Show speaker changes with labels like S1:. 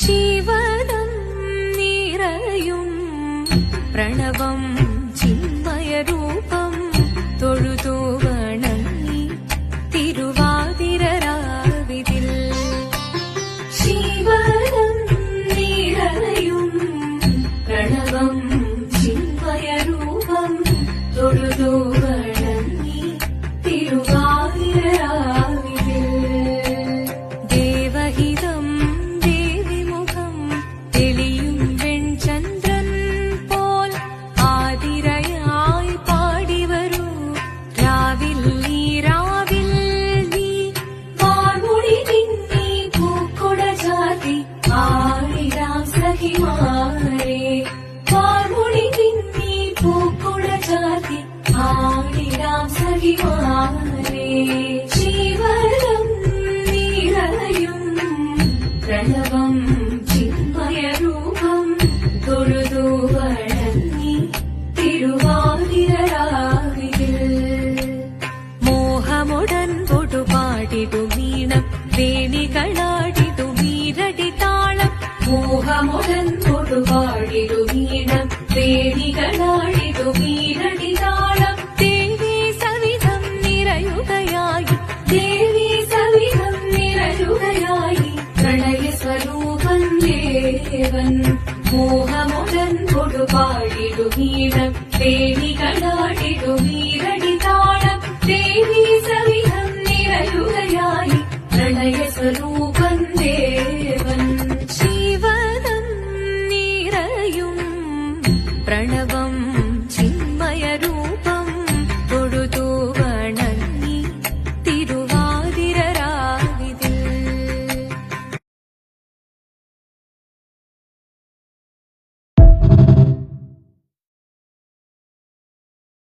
S1: ശിവനം നിറയും പ്രണവം ചിന്മയരൂപം തൊഴുതു വണങ്ങി തിരുവാതിരരാവിതിൽ. ശിവനം നിറയും പ്രണവം ചിന്മയരൂപം തൊഴുതു സഖിമാരെ ശിവരം നിറയും പ്രണവം ചിന്മയരൂപം തൊഴുതു വണങ്ങി തിരുവാതിരാവിൽ മോഹമുടൻ പൊടുപാടിടു വീണം വേണികളാടിടു വീരടി താളം. മോഹമുടൻ പൊടുപാടിടു വീണം വേണികളാടിടു വീരടി தேவன் மோகமுடன் கொடு பாடிடு வீணம் தேடி கடாடிடு வீரடி தாளம்